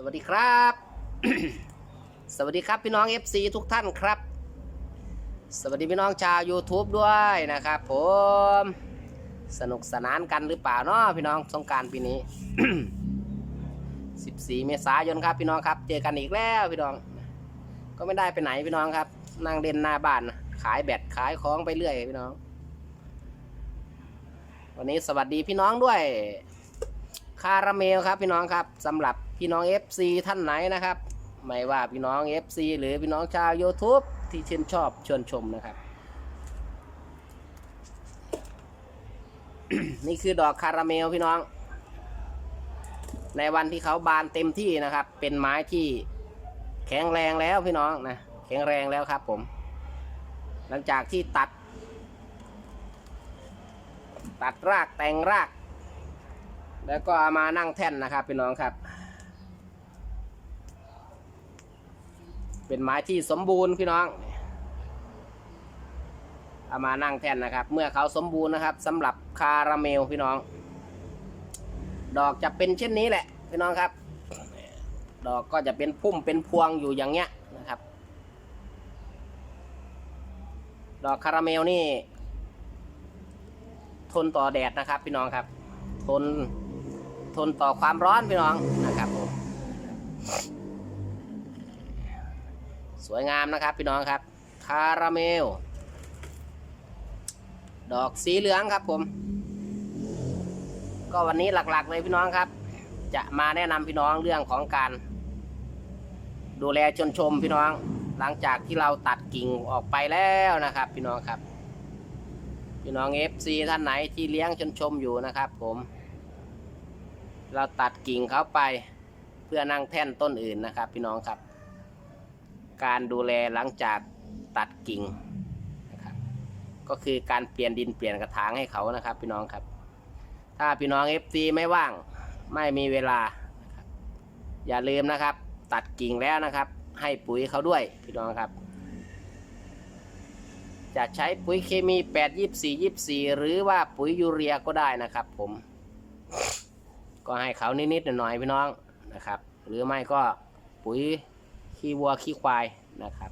สวัสดีครับ สวัสดีครับพี่น้อง FC ทุกท่านครับ สวัสดีพี่น้องชาว YouTube ด้วยนะครับผม สนุกสนานกันหรือเปล่าเนาะพี่น้องสงการปีนี้ 14 เมษายนครับพี่น้องครับ เจอกันอีกแล้วพี่น้อง ก็ไม่ได้ไปไหนพี่น้องครับ นั่งเล่นหน้าบ้านขายแบตขายของไปเรื่อยพี่น้อง วันนี้สวัสดีพี่น้องด้วย คาราเมลครับพี่น้องครับสำหรับพี่น้อง FC ท่านไหนนะครับ ไม่ว่าพี่น้อง FC หรือพี่น้องชาว YouTube ที่ชื่นชอบชวนชมนะครับ นี่คือดอกคาราเมลพี่น้อง ในวันที่เขาบานเต็มที่นะครับ เป็นไม้ที่แข็งแรงแล้วพี่น้องนะแข็งแรงแล้วครับผม หลังจากที่ตัด ตัดรากแต่งราก แล้วก็เอามานั่งแท่นนะครับพี่น้องครับ เป็นไม้ที่สมบูรณ์พี่น้องเอามานั่งแท่นนะครับ เมื่อเขาสมบูรณ์นะครับสำหรับคาราเมลพี่น้อง ดอกจะเป็นเช่นนี้แหละ พี่น้องครับ ดอกก็จะเป็นพุ่มเป็นพวงอยู่อย่างเงี้ยนะครับ ดอกคาราเมลนี่ ทนต่อแดดนะครับ พี่น้องครับ ทน ทนต่อความร้อนพี่น้องนะครับผมสวยงามนะครับพี่น้องครับ คาราเมล ดอกสีเหลืองครับผม ก็วันนี้หลักๆเลยพี่น้องครับ จะมาแนะนำพี่น้องเรื่องของการ ดูแลชนชมพี่น้อง หลังจากที่เราตัดกิ่งออกไปแล้วนะครับ พี่น้องครับ พี่น้อง FC ท่านไหนที่เลี้ยงชนชมอยู่นะครับ ผม เราตัดกิ่งเขาไปเพื่อนั่งแท่นต้นอื่นนะครับ พี่น้องครับ การดูแลหลังจากตัดกิ่งนะครับก็คือการเปลี่ยนดินเปลี่ยนกระถางให้เขานะครับ พี่น้องครับ ถ้าพี่น้อง FC ไม่ว่างไม่มีเวลา อย่าลืมนะครับ ตัดกิ่งแล้วนะครับ ให้ปุ๋ยเขาด้วยพี่น้องครับ จะใช้ปุ๋ยเคมี 8 24 24 หรือว่าปุ๋ยยูเรียก็ได้นะครับผม ก็ให้เขานิดๆหน่อยๆพี่น้องนะครับ หรือไม่ก็ปุ๋ยขี้วัวขี้ควายนะครับ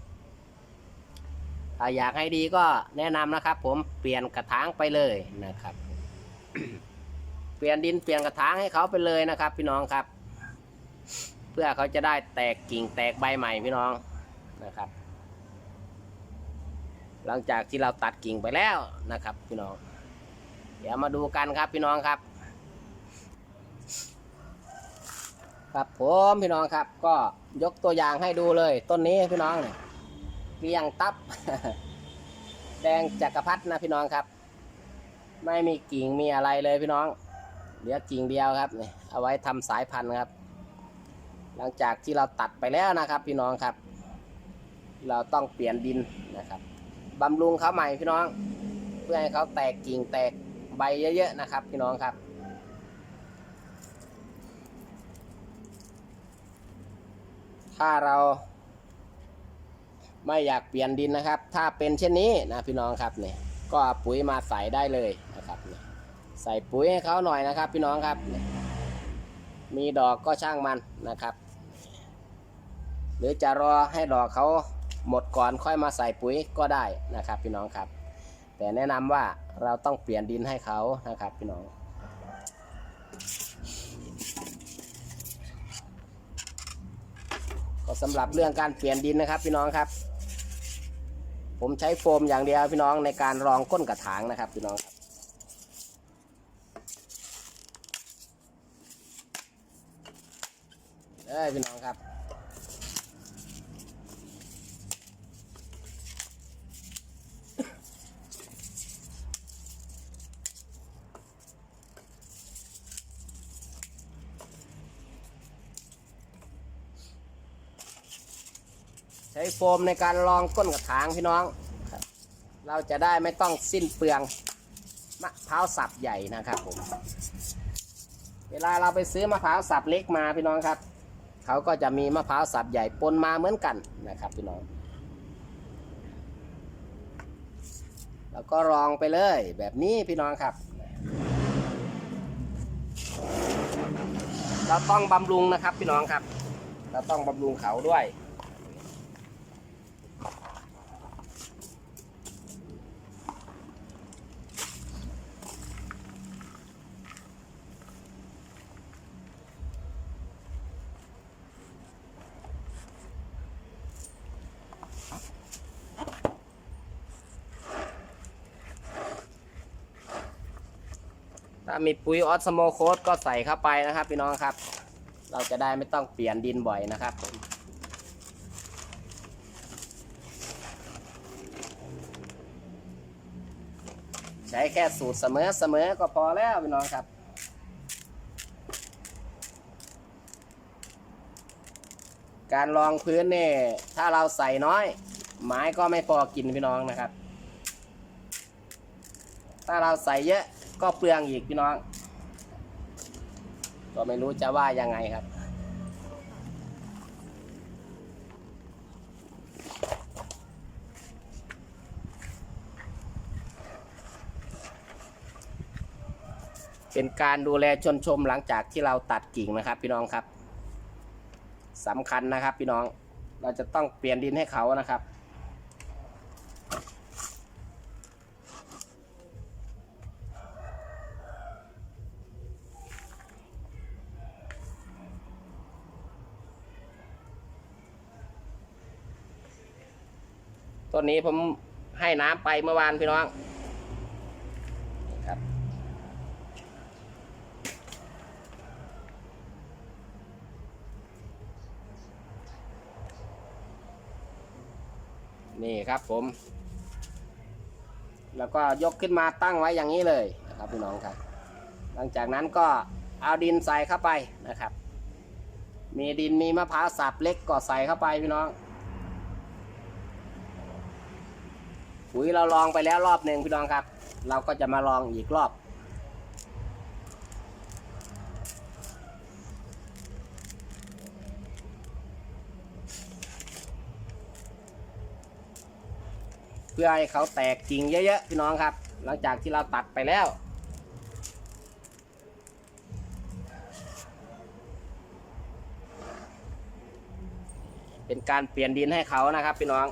ถ้าอยากให้ดีก็แนะนำนะครับ ผมเปลี่ยนกระถางไปเลยนะครับ เปลี่ยนดินเปลี่ยนกระถางให้เขาไปเลยนะครับ พี่น้องครับ เพื่อเขาจะได้แตกกิ่งแตกใบใหม่พี่น้องนะครับ หลังจากที่เราตัดกิ่งไปแล้วนะครับ พี่น้อง เดี๋ยวมาดูกันครับพี่น้องครับ ครับผมพี่น้องครับ ก็ยกตัวอย่างให้ดูเลย ต้นนี้พี่น้องเนี่ยเรียงตับ แดงจักรพรรดินะพี่น้องครับ ไม่มีกิ่งมีอะไรเลยพี่น้องเหลือกิ่งเดียวครับเนี่ยเอาไว้ทำสายพันธุ์ครับ หลังจากที่เราตัดไปแล้วนะครับ พี่น้องครับ เราต้องเปลี่ยนดินนะครับบำรุงเขาใหม่พี่น้อง เพื่อให้เขาแตกกิ่งแตกใบเยอะๆนะครับ พี่น้องครับ ถ้าเราไม่อยากเปลี่ยนดินนะครับ ถ้าเป็นเช่นนี้นะพี่น้องครับเนี่ยก็ปุ๋ยมาใส่ได้เลยนะครับเนี่ยใส่ปุ๋ยให้เขาหน่อยนะครับ พี่น้องครับ มีดอกก็ช่างมันนะครับ หรือจะรอให้ดอกเขาหมดก่อนค่อยมาใส่ปุ๋ยก็ได้นะครับ พี่น้องครับ แต่แนะนำว่าเราต้องเปลี่ยนดินให้เขานะครับ พี่น้อง ก็สำหรับเรื่องการเปลี่ยนดินนะครับ พี่น้องครับ ผมใช้โฟมอย่างเดียวพี่น้องในการรองก้นกระถางนะครับ พี่น้องครับเอ้ยพี่น้องครับ โฟมในการรองก้นกระถางพี่น้อง เราจะได้ไม่ต้องสิ้นเปลืองมะพร้าวสับใหญ่นะครับผม เวลาเราไปซื้อมะพร้าวสับเล็กมาพี่น้องครับ เขาก็จะมีมะพร้าวสับใหญ่ปนมาเหมือนกันนะครับพี่น้อง แล้วก็รองไปเลยแบบนี้พี่น้องครับ เราต้องบำรุงนะครับพี่น้องครับ เราต้องบำรุงเขาด้วย มีปุ๋ยออสโมโคสก็ใส่เข้าไปนะครับ พี่น้องครับ เราจะได้ไม่ต้องเปลี่ยนดินบ่อยนะครับผมใช้แค่สูตรเสมอเสมอก็พอแล้วพี่น้องครับการรองพื้นเนี่ยถ้าเราใส่น้อย ไม้ก็ไม่พอกินพี่น้องนะครับ ถ้าเราใส่เยอะ ก็เปลืองอีกพี่น้อง ก็ไม่รู้จะว่ายังไงครับ เป็นการดูแลชนชมหลังจากที่เราตัดกิ่งนะครับพี่น้องครับสำคัญนะครับพี่น้องเราจะต้องเปลี่ยนดินให้เขานะครับ ต้นนี้ผมให้น้ำไปเมื่อวานพี่น้องนี่ครับนี่ครับผม แล้วก็ยกขึ้นมาตั้งไว้อย่างนี้เลยนะครับพี่น้องครับ หลังจากนั้นก็เอาดินใส่เข้าไปนะครับ มีดินมีมะพร้าวสับเล็กก็ใส่เข้าไปพี่น้อง ปุ๋ยเราลองไปแล้วรอบหนึ่งพี่น้องครับ เราก็จะมาลองอีกรอบเพื่อให้เขาแตกกิ่งเยอะๆพี่น้องครับ หลังจากที่เราตัดไปแล้ว เป็นการเปลี่ยนดินให้เขานะครับพี่น้อง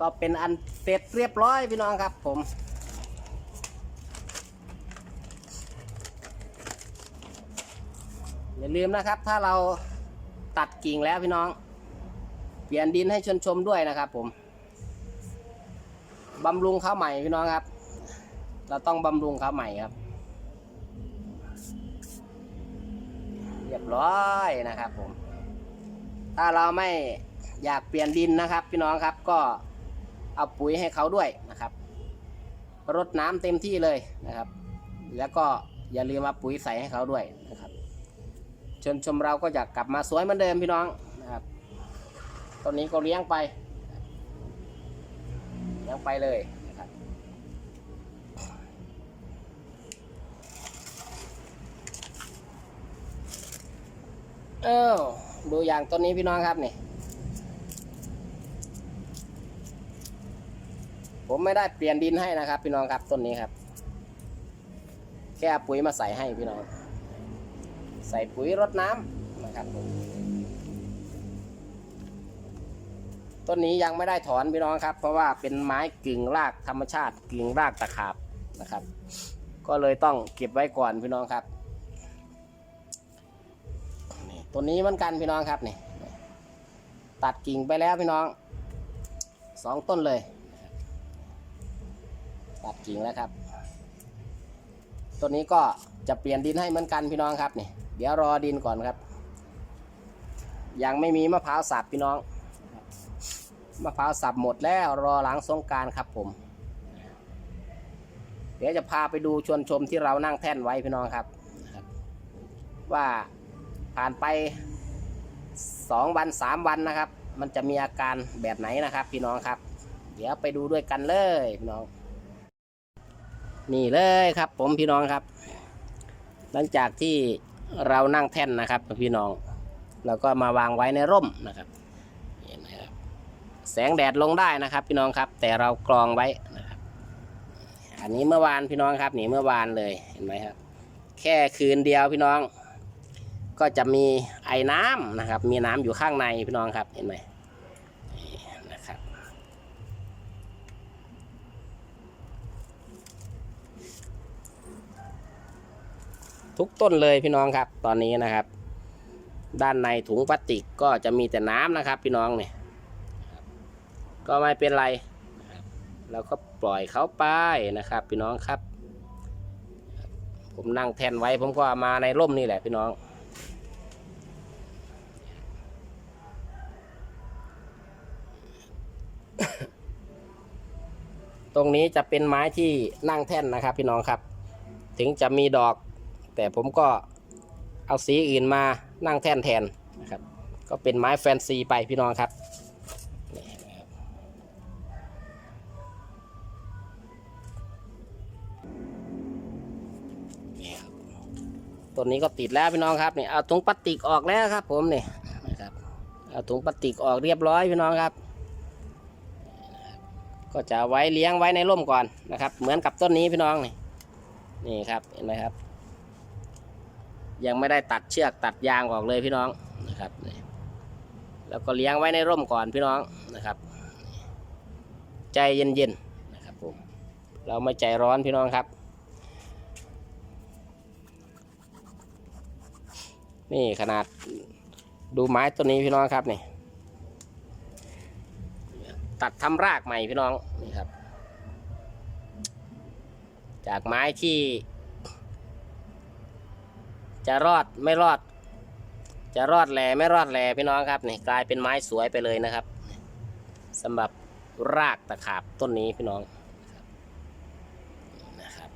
ก็เป็นอันเสร็จเรียบร้อยพี่น้องครับผม อย่าลืมนะครับ ถ้าเราตัดกิ่งแล้วพี่น้อง เปลี่ยนดินให้ชนชมด้วยนะครับผมบำรุงข้าวใหม่พี่น้องครับ เราต้องบำรุงข้าวใหม่ครับ เรียบร้อยนะครับผม ถ้าเราไม่อยากเปลี่ยนดินนะครับ พี่น้องครับก็ เอาปุ๋ยให้เขาด้วยนะครับรดน้ำเต็มที่เลยนะครับ แล้วก็อย่าลืมเอาปุ๋ยใส่ให้เขาด้วยนะครับชนชมเราก็จะกลับมาสวยเหมือนเดิมพี่น้องนะครับต้นนี้ก็เลี้ยงไปเลี้ยงไปเลยนะครับเออดูอย่างต้นนี้พี่น้องครับนี่ ผมไม่ได้เปลี่ยนดินให้นะครับ พี่น้องครับต้นนี้ครับ แค่ปุ๋ยมาใส่ให้พี่น้อง ใส่ปุ๋ยรดน้ำนะครับผมต้นนี้ยังไม่ได้ถอนพี่น้องครับ เพราะว่าเป็นไม้กึ่งรากธรรมชาติกึ่งรากตะขาบนะครับ ก็เลยต้องเก็บไว้ก่อนพี่น้องครับต้นนี้เหมือนกันพี่น้องครับนี่ตัดกิ่งไปแล้วพี่น้องสองต้นเลย ตัดกิ่งแล้วครับต้นนี้ก็จะเปลี่ยนดินให้เหมือนกันพี่น้องครับนี่เดี๋ยวรอดินก่อนครับ ยังไม่มีมะพร้าวสับพี่น้องมะพร้าวสับหมดแล้วรอหลังสงการครับผม เดี๋ยวจะพาไปดูชวนชมที่เรานั่งแท่นไว้พี่น้องครับนะครับว่าผ่านไปสองวันสามวันนะครับ มันจะมีอาการแบบไหนนะครับ พี่น้องครับ เดี๋ยวไปดูด้วยกันเลยพี่น้อง นี่เลยครับผมพี่น้องครับ หลังจากที่เรานั่งแท่นนะครับพี่น้อง เราก็มาวางไว้ในร่มนะครับเห็นไหมครับแสงแดดลงได้นะครับ พี่น้องครับ แต่เรากรองไว้นะครับ อันนี้เมื่อวานพี่น้องครับนี่เมื่อวานเลยเห็นไหมครับ แค่คืนเดียวพี่น้อง ก็จะมีไอ้น้ำนะครับ มีน้ำอยู่ข้างในพี่น้องครับเห็นไหมนี่นะครับ ทุกต้นเลยพี่น้องครับ ตอนนี้นะครับ ด้านในถุงพลาสติกก็จะมีแต่น้ำนะครับ พี่น้องเนี่ยก็ไม่เป็นไรเราก็ปล่อยเขาไปนะครับ พี่น้องครับ ผมนั่งแทนไว้ผมก็มาในร่มนี่แหละพี่น้องตรงนี้จะเป็นไม้ที่นั่งแท่นนะครับ พี่น้องครับ ถึงจะมีดอก แต่ผมก็เอาสีอื่นมานั่งแท่นแทนนะครับ ก็เป็นไม้แฟนซีไปพี่น้องครับนี่ครับนี่ครับต้นนี้ก็ติดแล้วพี่น้องครับนี่เอาถุงพลาสติกออกแล้วครับ ผมนี่นะครับเอาถุงพลาสติกออกเรียบร้อยพี่น้องครับ ก็จะไว้เลี้ยงไว้ในร่มก่อนนะครับ เหมือนกับต้นนี้พี่น้องนี่นี่ครับเห็นไหมครับ ยังไม่ได้ตัดเชือกตัดยางออกเลยพี่น้องนะครับ แล้วก็เลี้ยงไว้ในร่มก่อนพี่น้องนะครับ ใจเย็นๆนะครับผมเราไม่ใจร้อนพี่น้องครับ นี่ขนาดดูไม้ต้นนี้พี่น้องครับนี่ตัดทำรากใหม่พี่น้องนี่ครับ จากไม้ที่ จะรอดไม่รอด จะรอดแหล่ไม่รอดแหล่พี่น้องครับนี่กลายเป็นไม้สวยไปเลยนะครับสำหรับรากตะขาบต้นนี้พี่น้องนะครับ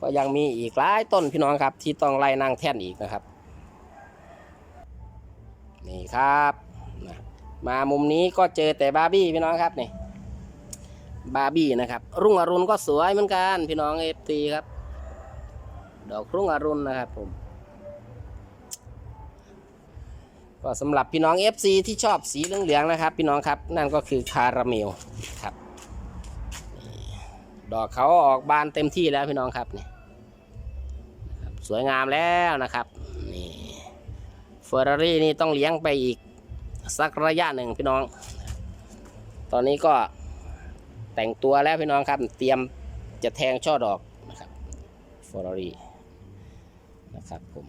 ก็ยังมีอีกหลายต้นพี่น้องครับ ที่ต้องไล่นั่งแท่นอีกนะครับ นี่ครับมามุมนี้ก็เจอแต่บาร์บี้พี่น้องครับนี่บาร์บี้นะครับ รุ่งอรุณก็สวยเหมือนกันพี่น้องเอฟซีครับ ดอกรุ่งอรุณนะครับผม ก็สำหรับพี่น้อง FC ที่ชอบสีเหลืองๆนะครับ พี่น้องครับนั่นก็คือคาราเมลครับ ดอกเขาออกบานเต็มที่แล้วพี่น้องครับนี่สวยงามแล้วนะครับนี่เฟอร์รารี่นี่ต้องเลี้ยงไปอีกสักระยะหนึ่งพี่น้อง ตอนนี้ก็แต่งตัวแล้วพี่น้องครับ เตรียมจะแทงช่อดอกนะครับเฟอร์รารี่ นะครับผม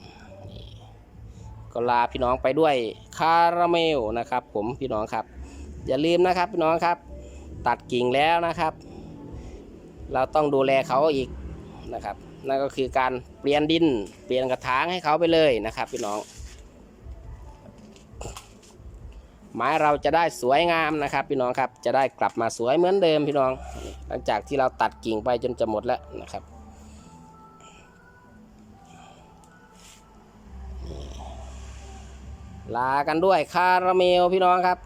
ก็ลาพี่น้องไปด้วยคาราเมลนะครับ ผมพี่น้องครับ อย่าลืมนะครับพี่น้องครับ ตัดกิ่งแล้วนะครับ เราต้องดูแลเขาอีกนะครับ นั่นก็คือการเปลี่ยนดิน เปลี่ยนกระถางให้เขาไปเลยนะครับ พี่น้อง ไม้เราจะได้สวยงามนะครับ พี่น้องครับจะได้กลับมาสวยเหมือนเดิมพี่น้อง หลังจากที่เราตัดกิ่งไปจนจะหมดแล้วนะครับ ลากันด้วยคาราเมลพี่น้องครับ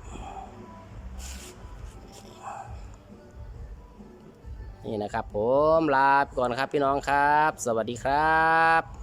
นี่นะครับผมลาไปก่อนครับพี่น้องครับ สวัสดีครับ